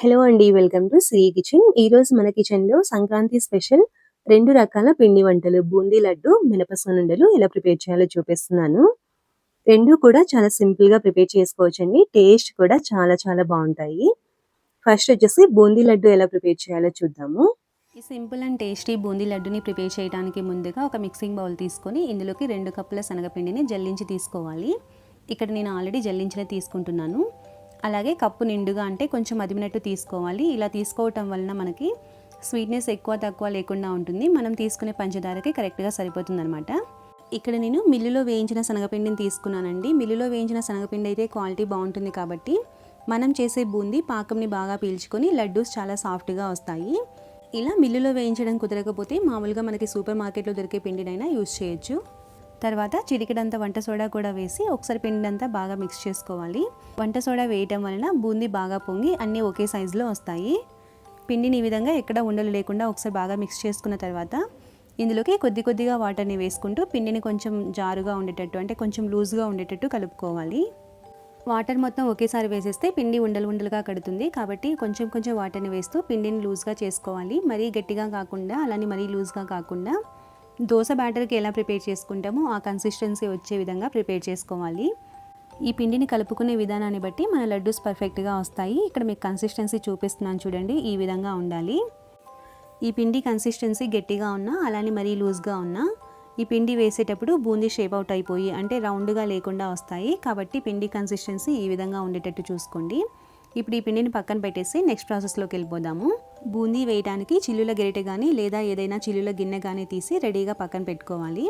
Hello అండి welcome to Shri kitchen. ఈరోజు మన కిచెన్లో సంక్రాంతి స్పెషల్ రెండు రకాల పిండి వంటలు బూందీ లడ్డు మినపసనుండలు ఎలా ప్రిపేర్ చేయాలో చూపిస్తున్నాను. రెండు కూడా చాలా సింపుల్గా ప్రిపేర్ చేసుకోవచ్చండి. టేస్ట్ కూడా చాలా చాలా బాగుంటాయి. ఫస్ట్ వచ్చేసి బూందీ లడ్డు ఎలా ప్రిపేర్ చేయాలో చూద్దాము. ఈ సింపుల్ అండ్ టేస్టీ బూందీ లడ్డుని ప్రిపేర్ చేయడానికి ముందుగా ఒక మిక్సింగ్ బౌల్ తీసుకొని ఇందులోకి రెండు కప్పుల శనగపిండిని జల్లించి తీసుకోవాలి. ఇక్కడ నేను ఆల్రెడీ జల్లించిన తీసుకుంటున్నాను. అలాగే కప్పు నిండుగా అంటే కొంచెం అదిమినట్టు తీసుకోవాలి. ఇలా తీసుకోవటం వలన మనకి స్వీట్నెస్ ఎక్కువ తక్కువ లేకుండా ఉంటుంది. మనం తీసుకునే పంచదారకి కరెక్ట్గా సరిపోతుంది అనమాట ఇక్కడ నేను మిల్లులో వేయించిన శనగపిండిని తీసుకున్నానండి. మిల్లులో వేయించిన శనగపిండి అయితే క్వాలిటీ బాగుంటుంది కాబట్టి మనం చేసే బూందీ పాకంని బాగా పీల్చుకొని లడ్డూస్ చాలా సాఫ్ట్గా వస్తాయి. ఇలా మిల్లులో వేయించడం కుదరకపోతే మామూలుగా మనకి సూపర్ మార్కెట్లో దొరికే పిండినైనా యూజ్ చేయొచ్చు. తర్వాత చిటికెడంత వంట సోడా కూడా వేసి ఒకసారి పిండినంతా బాగా మిక్స్ చేసుకోవాలి. వంట సోడా వేయటం వలన బూందీ బాగా పొంగి అన్నీ ఒకే సైజులో వస్తాయి. పిండిని ఈ విధంగా ఎక్కడ ఉండలు లేకుండా ఒకసారి బాగా మిక్స్ చేసుకున్న తర్వాత ఇందులోకి కొద్ది కొద్దిగా వాటర్ని వేసుకుంటూ పిండిని కొంచెం జారుగా ఉండేటట్టు అంటే కొంచెం లూజ్గా ఉండేటట్టు కలుపుకోవాలి. వాటర్ మొత్తం ఒకేసారి వేసేస్తే పిండి ఉండలు ఉండలుగా కడుతుంది. కాబట్టి కొంచెం కొంచెం వాటర్ని వేస్తూ పిండిని లూజ్గా చేసుకోవాలి. మరీ గట్టిగా కాకుండా అలానే మరీ లూజ్గా కాకుండా దోశ బ్యాటర్కి ఎలా ప్రిపేర్ చేసుకుంటామో ఆ కన్సిస్టెన్సీ వచ్చే విధంగా ప్రిపేర్ చేసుకోవాలి. ఈ పిండిని కలుపుకునే విధానాన్ని బట్టి మన లడ్డూస్ పర్ఫెక్ట్గా వస్తాయి. ఇక్కడ మీకు కన్సిస్టెన్సీ చూపిస్తున్నాను చూడండి ఈ విధంగా ఉండాలి. ఈ పిండి కన్సిస్టెన్సీ గట్టిగా ఉన్నా అలానే మరీ లూజ్గా ఉన్నా ఈ పిండి వేసేటప్పుడు బూందీ షేప్ అవుట్ అయిపోయి అంటే రౌండ్గా లేకుండా వస్తాయి. కాబట్టి పిండి కన్సిస్టెన్సీ ఈ విధంగా ఉండేటట్టు చూసుకోండి. ఇప్పుడు ఈ పిండిని పక్కన పెట్టేసి నెక్స్ట్ ప్రాసెస్లోకి వెళ్ళిపోదాము. బూందీ వేయడానికి చిల్లుల గెరిటె కానీ లేదా ఏదైనా చిల్లుల గిన్నె కానీ తీసి రెడీగా పక్కన పెట్టుకోవాలి.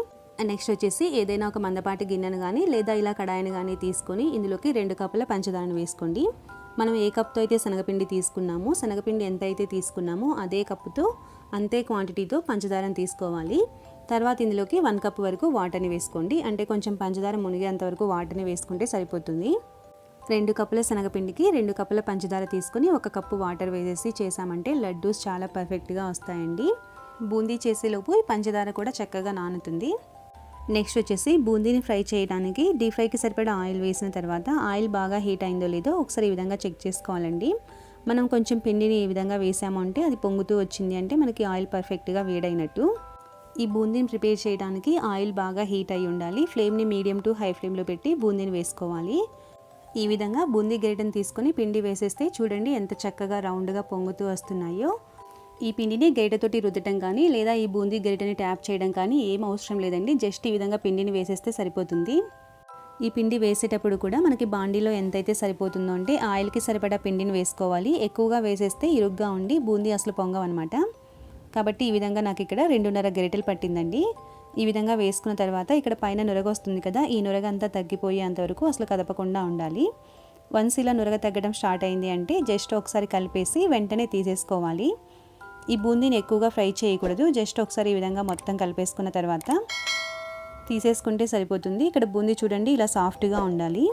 నెక్స్ట్ వచ్చేసి ఏదైనా ఒక మందపాటి గిన్నెను కానీ లేదా ఇలా కడాయిని కానీ తీసుకొని ఇందులోకి రెండు కప్పుల పంచదారను వేసుకోండి. మనం ఏ కప్తో అయితే శనగపిండి తీసుకున్నామో శనగపిండి ఎంత అయితే తీసుకున్నామో అదే కప్పుతో అంతే క్వాంటిటీతో పంచదారను తీసుకోవాలి. తర్వాత ఇందులోకి వన్ కప్ వరకు వాటర్ని వేసుకోండి. అంటే కొంచెం పంచదార మునిగేంత వరకు వాటర్ని వేసుకుంటే సరిపోతుంది. రెండు కప్పుల శనగపిండికి రెండు కప్పుల పంచదార తీసుకొని ఒక కప్పు వాటర్ వేసేసి చేసామంటే లడ్డూస్ చాలా పర్ఫెక్ట్గా వస్తాయండి. బూందీ చేసేలోపు ఈ పంచదార కూడా చక్కగా నానుతుంది. నెక్స్ట్ వచ్చేసి బూందీని ఫ్రై చేయడానికి డీప్ ఫ్రైకి సరిపడా ఆయిల్ వేసిన తర్వాత ఆయిల్ బాగా హీట్ అయిందో లేదో ఒకసారి ఈ విధంగా చెక్ చేసుకోవాలండి. మనం కొంచెం పిండిని ఈ విధంగా వేసాము అంటే అది పొంగుతూ వచ్చింది అంటే మనకి ఆయిల్ పర్ఫెక్ట్గా వేడైనట్టు. ఈ బూందీని ప్రిపేర్ చేయడానికి ఆయిల్ బాగా హీట్ అయి ఉండాలి. ఫ్లేమ్ని మీడియం టు హై ఫ్లేమ్లో పెట్టి బూందీని వేసుకోవాలి. ఈ విధంగా బూందీ గరిటెను తీసుకొని పిండి వేసేస్తే చూడండి ఎంత చక్కగా రౌండ్గా పొంగుతూ వస్తున్నాయో. ఈ పిండిని గరిటెతోటి రుద్దటం కానీ లేదా ఈ బూందీ గరిటెని ట్యాప్ చేయడం కానీ ఏం అవసరం లేదండి. జస్ట్ ఈ విధంగా పిండిని వేసేస్తే సరిపోతుంది. ఈ పిండి వేసేటప్పుడు కూడా మనకి బాండీలో ఎంతైతే సరిపోతుందో అంటే ఆయిల్కి సరిపడా పిండిని వేసుకోవాలి. ఎక్కువగా వేసేస్తే ఇరుగ్గా ఉండి బూందీ అసలు పొంగవన్నమాట కాబట్టి ఈ విధంగా నాకు ఇక్కడ రెండున్నర గరిటెలు పట్టిందండి. ఈ విధంగా వేసుకున్న తర్వాత ఇక్కడ పైన నురగ వస్తుంది కదా ఈ నురగ అంతా తగ్గిపోయేంతవరకు అసలు కదపకుండా ఉండాలి. వన్స్ ఇలా నురగ తగ్గడం స్టార్ట్ అయింది అంటే జస్ట్ ఒకసారి కలిపేసి వెంటనే తీసేసుకోవాలి. ఈ బూందీని ఎక్కువగా ఫ్రై చేయకూడదు. జస్ట్ ఒకసారి ఈ విధంగా మొత్తం కలిపేసుకున్న తర్వాత తీసేసుకుంటే సరిపోతుంది. ఇక్కడ బూందీ చూడండి ఇలా సాఫ్ట్గా ఉండాలి.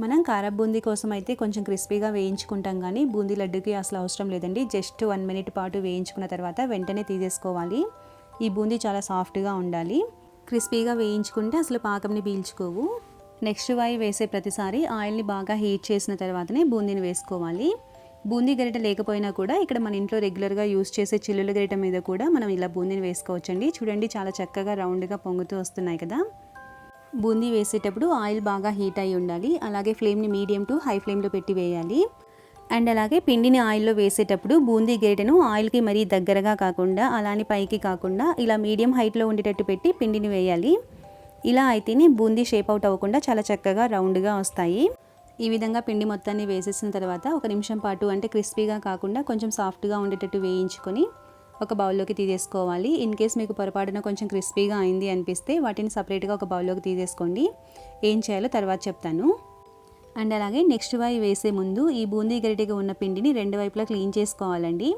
మనం కార బూందీ కోసం అయితే కొంచెం క్రిస్పీగా వేయించుకుంటాం కానీ బూందీ లడ్డుకి అసలు అవసరం లేదండి. జస్ట్ వన్ మినిట్ పాటు వేయించుకున్న తర్వాత వెంటనే తీసేసుకోవాలి. ఈ బూందీ చాలా సాఫ్ట్గా ఉండాలి. క్రిస్పీగా వేయించుకుంటే అసలు పాకంని పీల్చుకోవు. నెక్స్ట్ వాయి వేసే ప్రతిసారి ఆయిల్ని బాగా హీట్ చేసిన తర్వాతనే బూందీని వేసుకోవాలి. బూందీ గరిట లేకపోయినా కూడా ఇక్కడ మన ఇంట్లో రెగ్యులర్గా యూస్ చేసే చిల్లుల గరిట మీద కూడా మనం ఇలా బూందీని వేసుకోవచ్చండి. చూడండి చాలా చక్కగా రౌండ్గా పొంగుతూ వస్తున్నాయి కదా. బూందీ వేసేటప్పుడు ఆయిల్ బాగా హీట్ అయి ఉండాలి. అలాగే ఫ్లేమ్ని మీడియం టు హై ఫ్లేమ్లో పెట్టి వేయాలి. అండ్ అలాగే పిండిని ఆయిల్లో వేసేటప్పుడు బూందీ గరిటెను ఆయిల్కి మరీ దగ్గరగా కాకుండా అలానే పైకి కాకుండా ఇలా మీడియం హైట్లో ఉండేటట్టు పెట్టి పిండిని వేయాలి. ఇలా అయితేనే బూందీ షేప్ అవుట్ అవ్వకుండా చాలా చక్కగా రౌండ్గా వస్తాయి. ఈ విధంగా పిండి మొత్తాన్ని వేసేసిన తర్వాత ఒక నిమిషం పాటు అంటే క్రిస్పీగా కాకుండా కొంచెం సాఫ్ట్గా ఉండేటట్టు వేయించుకొని ఒక బౌల్లోకి తీసేసుకోవాలి. ఇన్ కేస్ మీకు పొరపాటున కొంచెం క్రిస్పీగా అయింది అనిపిస్తే వాటిని సపరేట్గా ఒక బౌల్లోకి తీసేసుకోండి. ఏం చేయాలో తర్వాత చెప్తాను. అండ్ అలాగే నెక్స్ట్ వై వేసే ముందు ఈ బూందీ గరిటెగా ఉన్న పిండిని రెండు వైపులా క్లీన్ చేసుకోవాలండి.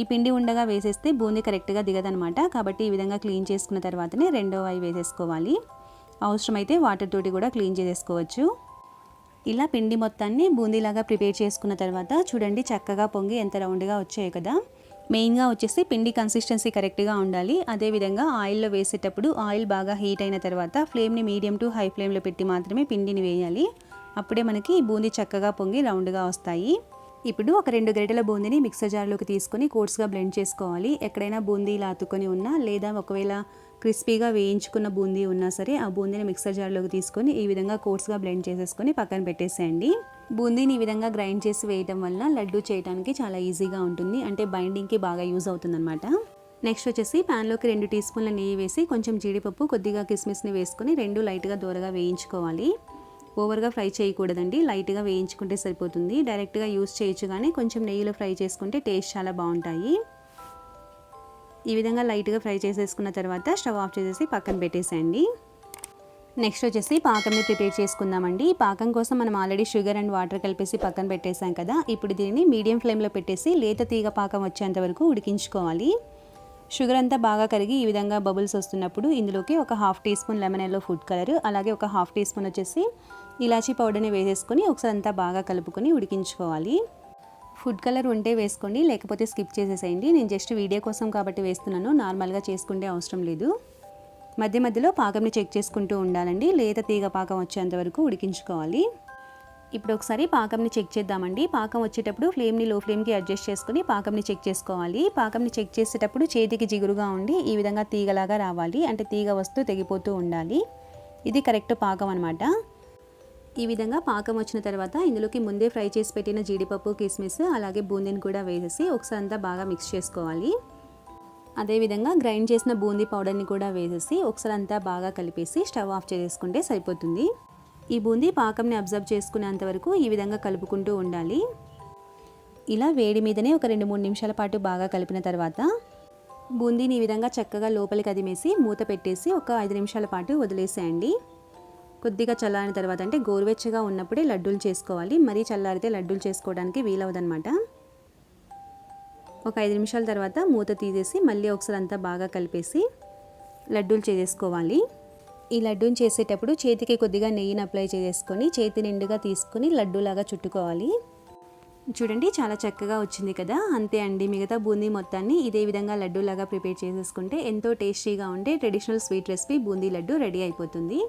ఈ పిండి ఉండగా వేసేస్తే బూందీ కరెక్ట్గా దిగదనమాట. కాబట్టి ఈ విధంగా క్లీన్ చేసుకున్న తర్వాతనే రెండో వై వేసేసుకోవాలి. అవసరమైతే వాటర్ తోటి కూడా క్లీన్ చేసేసుకోవచ్చు. ఇలా పిండి మొత్తాన్ని బూందీలాగా ప్రిపేర్ చేసుకున్న తర్వాత చూడండి చక్కగా పొంగి ఎంత రౌండ్గా వచ్చాయి కదా. మెయిన్గా వచ్చేసి పిండి కన్సిస్టెన్సీ కరెక్ట్గా ఉండాలి. అదేవిధంగా ఆయిల్లో వేసేటప్పుడు ఆయిల్ బాగా హీట్ అయిన తర్వాత ఫ్లేమ్ని మీడియం టు హై ఫ్లేమ్లో పెట్టి మాత్రమే పిండిని వేయాలి. అప్పుడే మనకి బూందీ చక్కగా పొంగి రౌండ్గా వస్తాయి. ఇప్పుడు ఒక రెండు గరిటెల బూందీని మిక్సర్ జార్లోకి తీసుకొని కోర్స్గా బ్లెండ్ చేసుకోవాలి. ఎక్కడైనా బూందీ ఇలా అతుక్కొని ఉన్నా లేదా ఒకవేళ క్రిస్పీగా వేయించుకున్న బూందీ ఉన్నా సరే ఆ బూందీని మిక్సర్ జార్లోకి తీసుకొని ఈ విధంగా కోర్స్గా బ్లెండ్ చేసేసుకొని పక్కన పెట్టేసేయండి. బూందీని ఈ విధంగా గ్రైండ్ చేసి వేయటం వల్ల లడ్డు చేయడానికి చాలా ఈజీగా ఉంటుంది. అంటే బైండింగ్కి బాగా యూజ్ అవుతుందన్నమాట. నెక్స్ట్ వచ్చేసి ప్యాన్లోకి రెండు టీ స్పూన్ల నెయ్యి వేసి కొంచెం జీడిపప్పు కొద్దిగా కిస్మిస్ని వేసుకొని రెండు లైట్గా దూరగా వేయించుకోవాలి. ఓవర్గా ఫ్రై చేయకూడదండి. లైట్గా వేయించుకుంటే సరిపోతుంది. డైరెక్ట్గా యూస్ చేయొచ్చు కానీ కొంచెం నెయ్యిలో ఫ్రై చేసుకుంటే టేస్ట్ చాలా బాగుంటాయి. ఈ విధంగా లైట్గా ఫ్రై చేసేసుకున్న తర్వాత స్టవ్ ఆఫ్ చేసేసి పక్కన పెట్టేసేయండి. నెక్స్ట్ వచ్చేసి పాకంని ప్రిపేర్ చేసుకుందామండి. పాకం కోసం మనం ఆల్రెడీ షుగర్ అండ్ వాటర్ కలిపేసి పక్కన పెట్టేసాం కదా. ఇప్పుడు దీనిని మీడియం ఫ్లేమ్లో పెట్టేసి లేత తీగ పాకం వచ్చేంత వరకు ఉడికించుకోవాలి. షుగర్ అంతా బాగా కరిగి ఈ విధంగా బబుల్స్ వస్తున్నప్పుడు ఇందులోకి ఒక half teaspoon lemon yellow food colour అలాగే ఒక హాఫ్ టీ స్పూన్ వచ్చేసి ఇలాచీ పౌడర్ని వేసేసుకొని ఒకసారి అంతా బాగా కలుపుకొని ఉడికించుకోవాలి. ఫుడ్ కలర్ ఉంటే వేసుకోండి లేకపోతే స్కిప్ చేసేసేయండి. నేను జస్ట్ వీడియో కోసం కాబట్టి వేస్తున్నాను నార్మల్గా చేసుకుంటే అవసరం లేదు. మధ్య మధ్యలో పాకంని చెక్ చేసుకుంటూ ఉండాలండి లేత తీగ పాకం వచ్చేంత వరకు ఉడికించుకోవాలి. ఇప్పుడు ఒకసారి పాకంని చెక్ చేద్దామండి. పాకం వచ్చేటప్పుడు ఫ్లేమ్ని లో ఫ్లేమ్కి అడ్జస్ట్ చేసుకుని పాకంని చెక్ చేసుకోవాలి. పాకంని చెక్ చేసేటప్పుడు చేతికి జిగురుగా ఉండి ఈ విధంగా తీగలాగా రావాలి అంటే తీగ వస్తూ తెగిపోతూ ఉండాలి. ఇది కరెక్ట్ పాకం అనమాట ఈ విధంగా పాకం వచ్చిన తర్వాత ఇందులోకి ముందే ఫ్రై చేసి పెట్టిన జీడిపప్పు కిస్మిస్ అలాగే బూందీని కూడా వేసేసి ఒకసారి అంతా బాగా మిక్స్ చేసుకోవాలి. అదేవిధంగా గ్రైండ్ చేసిన బూందీ పౌడర్ని కూడా వేసేసి ఒకసారి అంతా బాగా కలిపేసి స్టవ్ ఆఫ్ చేసుకుంటే సరిపోతుంది. ఈ బూందీ పాకంని అబ్జర్వ్ చేసుకునేంత వరకు ఈ విధంగా కలుపుకుంటూ ఉండాలి. ఇలా వేడి మీదనే ఒక రెండు మూడు నిమిషాల పాటు బాగా కలిపిన తర్వాత బూందీని ఈ విధంగా చక్కగా లోపలికి అదిమేసి మూత పెట్టేసి ఒక ఐదు నిమిషాల పాటు వదిలేసేయండి. కొద్దిగా చల్లారిన తర్వాత అంటే గోరువెచ్చగా ఉన్నప్పుడే లడ్డూలు చేసుకోవాలి. మరీ చల్లారితే లడ్డూలు చేసుకోవడానికి వీలవదనమాట ఒక ఐదు నిమిషాల తర్వాత మూత తీసేసి మళ్ళీ ఒకసారి అంతా బాగా కలిపేసి లడ్డూలు చేసేసుకోవాలి. ఈ లడ్డూని చేసేటప్పుడు చేతికి కొద్దిగా నెయ్యిని అప్లై చేసేసుకొని చేతి నిండుగా తీసుకొని లడ్డూలాగా చుట్టుకోవాలి. చూడండి చాలా చక్కగా వచ్చింది కదా. అంతే అండి మిగతా బూందీ మొత్తాన్ని ఇదే విధంగా లడ్డూలాగా ప్రిపేర్ చేసేసుకుంటే ఎంతో టేస్టీగా ఉండే traditional sweet recipe boondi laddu ready అయిపోతుంది.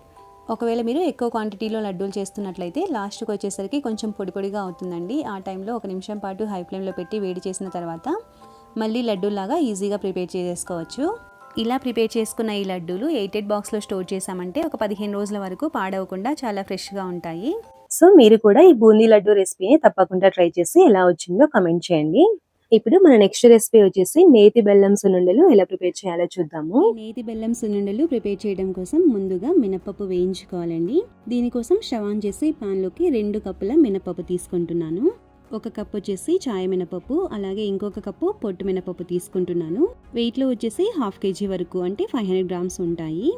ఒకవేళ మీరు ఎక్కువ క్వాంటిటీలో లడ్డూలు చేస్తున్నట్లయితే లాస్ట్కి వచ్చేసరికి కొంచెం పొడి పొడిగా అవుతుందండి. ఆ టైంలో ఒక నిమిషం పాటు హై ఫ్లేమ్లో పెట్టి వేడి చేసిన తర్వాత మళ్ళీ లడ్డూలాగా ఈజీగా ప్రిపేర్ చేసేసుకోవచ్చు. ఇలా ప్రిపేర్ చేసుకున్న ఈ లడ్డూలు ఎయిటెడ్ బాక్స్లో స్టోర్ చేసామంటే ఒక పదిహేను రోజుల వరకు పాడవకుండా చాలా ఫ్రెష్గా ఉంటాయి. సో మీరు కూడా ఈ బూందీ లడ్డు రెసిపీని తప్పకుండా ట్రై చేసి ఎలా వచ్చిందో కమెంట్ చేయండి. ఇప్పుడు మన నెక్స్ట్ రెసిపీ వచ్చేసి నేతి బెల్లం సున్నుండలు ఎలా ప్రిపేర్ చేయాలో చూద్దాము. నేతి బెల్లం సున్నుండలు ప్రిపేర్ చేయడం కోసం ముందుగా మినపప్పు వేయించుకోవాలండి. దీనికోసం షవాన్ చేసి పాన్లోకి రెండు కప్పుల మినపప్పు తీసుకుంటున్నాను. ఒక కప్ వచ్చేసి చాయ మినపప్పు అలాగే ఇంకొక కప్పు పొట్టు మినపప్పు తీసుకుంటున్నాను. వెయిట్లో వచ్చేసి హాఫ్ కేజీ వరకు అంటే ఫైవ్ హండ్రెడ్ గ్రామ్స్ ఉంటాయి.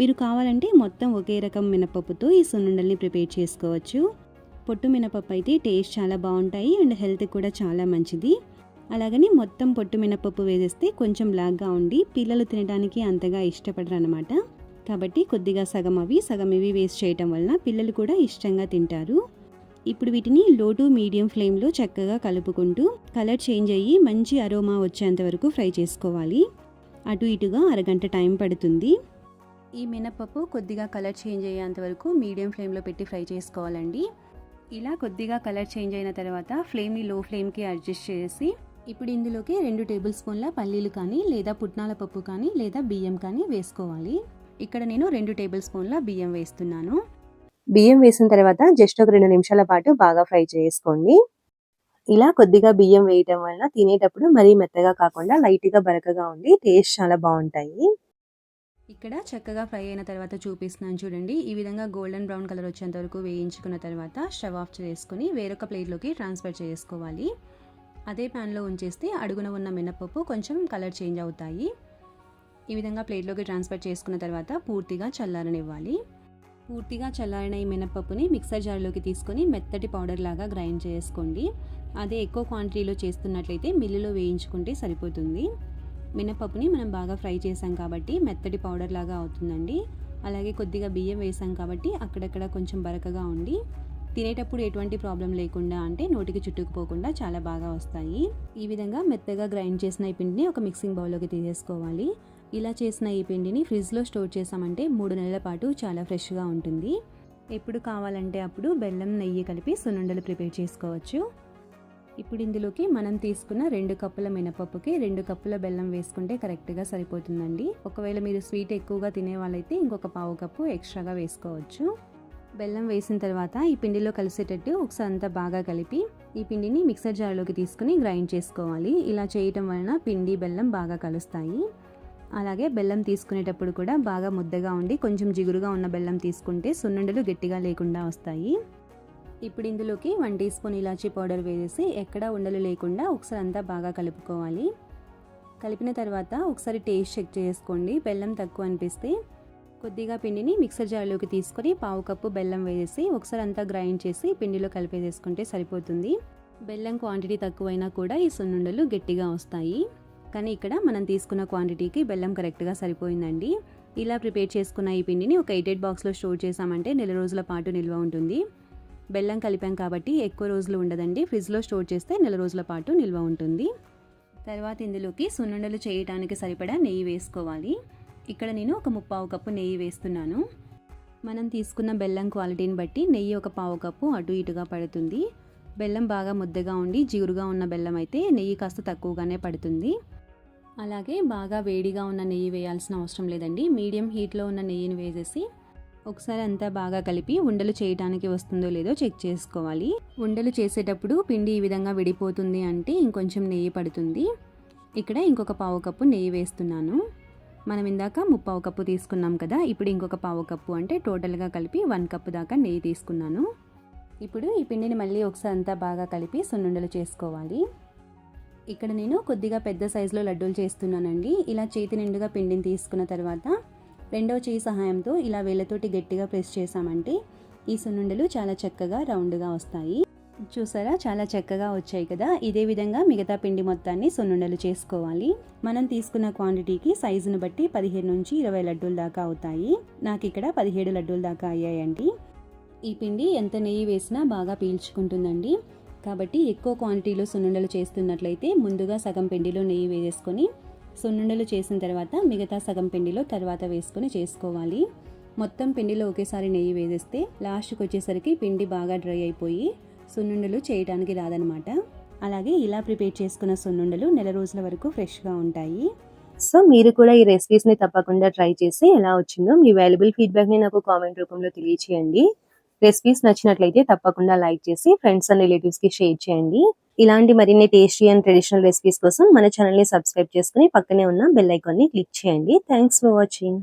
మీరు కావాలంటే మొత్తం ఒకే రకం మినపప్పుతో ఈ సున్నుండల్ని ప్రిపేర్ చేసుకోవచ్చు. పొట్టు మినపప్పు అయితే టేస్ట్ చాలా బాగుంటాయి అండ్ హెల్త్ కూడా చాలా మంచిది. అలాగని మొత్తం పొట్టు మినపప్పు వేసేస్తే కొంచెం బ్లాక్గా ఉండి పిల్లలు తినడానికి అంతగా ఇష్టపడరు అనమాట కాబట్టి కొద్దిగా సగం అవి సగం ఇవి వేస్ట్ చేయటం వలన పిల్లలు కూడా ఇష్టంగా తింటారు. ఇప్పుడు వీటిని లో టు మీడియం ఫ్లేమ్లో చక్కగా కలుపుకుంటూ కలర్ చేంజ్ అయ్యి మంచి అరోమా వచ్చేంత వరకు ఫ్రై చేసుకోవాలి. అటు ఇటుగా అరగంట టైం పడుతుంది. ఈ మినపప్పు కొద్దిగా కలర్ చేంజ్ అయ్యేంత వరకు మీడియం ఫ్లేమ్లో పెట్టి ఫ్రై చేసుకోవాలండి. ఇలా కొద్దిగా కలర్ చేంజ్ అయిన తర్వాత ఫ్లేమ్ని లో ఫ్లేమ్కి అడ్జస్ట్ చేసి ఇప్పుడు ఇందులోకి రెండు టేబుల్ స్పూన్ల పల్లీలు కానీ లేదా పుట్నాల పప్పు కానీ లేదా బియ్యం కానీ వేసుకోవాలి. ఇక్కడ నేను రెండు టేబుల్ స్పూన్ల బియ్యం వేస్తున్నాను. బియ్యం వేసిన తర్వాత జస్ట్ ఒక రెండు నిమిషాల పాటు బాగా ఫ్రై చేసుకోండి. ఇలా కొద్దిగా బియ్యం వేయటం వల్ల తినేటప్పుడు మరీ మెత్తగా కాకుండా లైట్గా బరకగా ఉండి టేస్ట్ చాలా బాగుంటాయి. ఇక్కడ చక్కగా ఫ్రై అయిన తర్వాత చూపిస్తున్నాను చూడండి. ఈ విధంగా గోల్డెన్ బ్రౌన్ కలర్ వచ్చేంత వరకు వేయించుకున్న తర్వాత స్టవ్ ఆఫ్ చేసుకుని వేరొక ప్లేట్లోకి ట్రాన్స్ఫర్ చేసుకోవాలి. అదే ప్యాన్లో ఉంచేస్తే అడుగున ఉన్న మినపప్పు కొంచెం కలర్ చేంజ్ అవుతాయి. ఈ విధంగా ప్లేట్లోకి ట్రాన్స్ఫర్ చేసుకున్న తర్వాత పూర్తిగా చల్లారనివ్వాలి. పూర్తిగా చల్లారిన ఈ మినపప్పుని మిక్సర్ జార్లోకి తీసుకొని మెత్తటి పౌడర్ లాగా గ్రైండ్ చేసుకోండి. అదే ఎక్కువ క్వాంటిటీలో చేస్తున్నట్లయితే మిల్లులో వేయించుకుంటే సరిపోతుంది. మినపప్పుని మనం బాగా ఫ్రై చేసాం కాబట్టి మెత్తటి పౌడర్ లాగా అవుతుందండి. అలాగే కొద్దిగా బియ్యం వేసాం కాబట్టి అక్కడక్కడ కొంచెం బరకగా ఉండి తినేటప్పుడు ఎటువంటి ప్రాబ్లం లేకుండా అంటే నోటికి చుట్టుకుపోకుండా చాలా బాగా వస్తాయి. ఈ విధంగా మెత్తగా గ్రైండ్ చేసిన ఈ పిండిని ఒక మిక్సింగ్ బౌల్లోకి తీసేసుకోవాలి. ఇలా చేసిన ఈ పిండిని ఫ్రిడ్జ్లో స్టోర్ చేసామంటే మూడు నెలల పాటు చాలా ఫ్రెష్గా ఉంటుంది. ఎప్పుడు కావాలంటే అప్పుడు బెల్లం నెయ్యి కలిపి సున్నుండలు ప్రిపేర్ చేసుకోవచ్చు. ఇప్పుడు ఇందులోకి మనం తీసుకున్న రెండు కప్పుల మినపప్పుకి రెండు కప్పుల బెల్లం వేసుకుంటే కరెక్ట్గా సరిపోతుందండి. ఒకవేళ మీరు స్వీట్ ఎక్కువగా తినే వాళ్ళైతే ఇంకొక పావు కప్పు ఎక్స్ట్రాగా వేసుకోవచ్చు. బెల్లం వేసిన తర్వాత ఈ పిండిలో కలిసేటట్టు ఒకసారి అంతా బాగా కలిపి ఈ పిండిని మిక్సర్ జార్లోకి తీసుకుని గ్రైండ్ చేసుకోవాలి. ఇలా చేయటం వలన పిండి బెల్లం బాగా కలుస్తాయి. అలాగే బెల్లం తీసుకునేటప్పుడు కూడా బాగా ముద్దగా ఉండి కొంచెం జిగురుగా ఉన్న బెల్లం తీసుకుంటే సున్నుండలు గట్టిగా లేకుండా వస్తాయి. ఇప్పుడు ఇందులోకి వన్ టీ స్పూన్ ఇలాచీ పౌడర్ వేసేసి ఎక్కడా ఉండలు లేకుండా ఒకసారి అంతా బాగా కలుపుకోవాలి. కలిపిన తర్వాత ఒకసారి టేస్ట్ చెక్ చేసుకోండి. బెల్లం తక్కువ అనిపిస్తే కొద్దిగా పిండిని మిక్సర్ జార్లోకి తీసుకొని పావు కప్పు బెల్లం వేసేసి ఒకసారి అంతా గ్రైండ్ చేసి పిండిలో కలిపేసేసుకుంటే సరిపోతుంది. బెల్లం క్వాంటిటీ తక్కువైనా కూడా ఈ సున్నుండలు గట్టిగా వస్తాయి. కానీ ఇక్కడ మనం తీసుకున్న క్వాంటిటీకి బెల్లం కరెక్ట్గా సరిపోయిందండి. ఇలా ప్రిపేర్ చేసుకున్న ఈ పిండిని ఒక ఎయిటెడ్ బాక్స్లో స్టోర్ చేసామంటే నెల రోజుల పాటు నిల్వ ఉంటుంది. బెల్లం కలిపాం కాబట్టి ఎక్కువ రోజులు ఉండదండి. ఫ్రిడ్జ్లో స్టోర్ చేస్తే నెల రోజుల పాటు నిల్వ ఉంటుంది. తర్వాత ఇందులోకి సున్నుండలు చేయడానికి సరిపడా నెయ్యి వేసుకోవాలి. ఇక్కడ నేను ఒక ముప్పావు కప్పు నెయ్యి వేస్తున్నాను. మనం తీసుకున్న బెల్లం క్వాలిటీని బట్టి నెయ్యి ఒక పావు కప్పు అటు ఇటుగా పడుతుంది. బెల్లం బాగా ముద్దగా ఉండి జిగురుగా ఉన్న బెల్లం అయితే నెయ్యి కాస్త తక్కువగానే పడుతుంది. అలాగే బాగా వేడిగా ఉన్న నెయ్యి వేయాల్సిన అవసరం లేదండి. మీడియం హీట్లో ఉన్న నెయ్యిని వేసేసి ఒకసారి అంతా బాగా కలిపి ఉండలు చేయడానికి వస్తుందో లేదో చెక్ చేసుకోవాలి. ఉండలు చేసేటప్పుడు పిండి ఈ విధంగా విడిపోతుంది అంటే ఇంకొంచెం నెయ్యి పడుతుంది. ఇక్కడ ఇంకొక పావు కప్పు నెయ్యి వేస్తున్నాను. మనం ఇందాక ముప్పావు కప్పు తీసుకున్నాం కదా ఇప్పుడు ఇంకొక పావు కప్పు అంటే టోటల్గా కలిపి వన్ కప్పు దాకా నెయ్యి తీసుకున్నాను. ఇప్పుడు ఈ పిండిని మళ్ళీ ఒకసారి అంతా బాగా కలిపి సున్నుండలు చేసుకోవాలి. ఇక్కడ నేను కొద్దిగా పెద్ద సైజులో లడ్డూలు చేస్తున్నానండి. ఇలా చేతి నిండుగా పిండిని తీసుకున్న తర్వాత రెండవ చేయి సహాయంతో ఇలా వేళ్ళతోటి గట్టిగా ప్రెస్ చేసామంటే ఈ సున్నుండలు చాలా చక్కగా రౌండ్గా వస్తాయి. చూసారా? చాలా చక్కగా వచ్చాయి కదా? ఇదే విధంగా మిగతా పిండి మొత్తాన్ని సున్నుండలు చేసుకోవాలి. మనం తీసుకున్న క్వాంటిటీకి సైజును బట్టి పదిహేను నుంచి ఇరవై లడ్డూల దాకా అవుతాయి. నాకు ఇక్కడ పదిహేడు లడ్డూల దాకా అయ్యాయండి. ఈ పిండి ఎంత నెయ్యి వేసినా బాగా పీల్చుకుంటుందండి. కాబట్టి ఎక్కువ క్వాంటిటీలో సున్నుండలు చేస్తున్నట్లయితే ముందుగా సగం పిండిలో నెయ్యి వేసేసుకొని సున్నుండలు చేసిన తర్వాత మిగతా సగం పిండిలో తర్వాత వేసుకొని చేసుకోవాలి. మొత్తం పిండిలో ఒకేసారి నెయ్యి వేసేస్తే లాస్ట్కి వచ్చేసరికి పిండి బాగా డ్రై అయిపోయి సున్నుండలు చేయడానికి రాదనమాట. అలాగే ఇలా ప్రిపేర్ చేసుకున్న సున్నుండలు నెల రోజుల వరకు ఫ్రెష్గా ఉంటాయి. సో మీరు కూడా ఈ రెసిపీస్ని తప్పకుండా ట్రై చేసి ఎలా వచ్చిందో మీ వాల్యుబుల్ ఫీడ్బ్యాక్ని నాకు కామెంట్ రూపంలో తెలియచేయండి. రెసిపీస్ నచ్చినట్లయితే తప్పకుండా లైక్ చేసి ఫ్రెండ్స్ అండ్ రిలేటివ్స్కి షేర్ చేయండి. ఇలాంటి మరిన్ని టేస్టీ అండ్ ట్రెడిషనల్ రెసిపీస్ కోసం మన ఛానల్ని సబ్స్క్రైబ్ చేసుకుని పక్కనే ఉన్న బెల్ ఐకాన్ని క్లిక్ చేయండి. Thanks for watching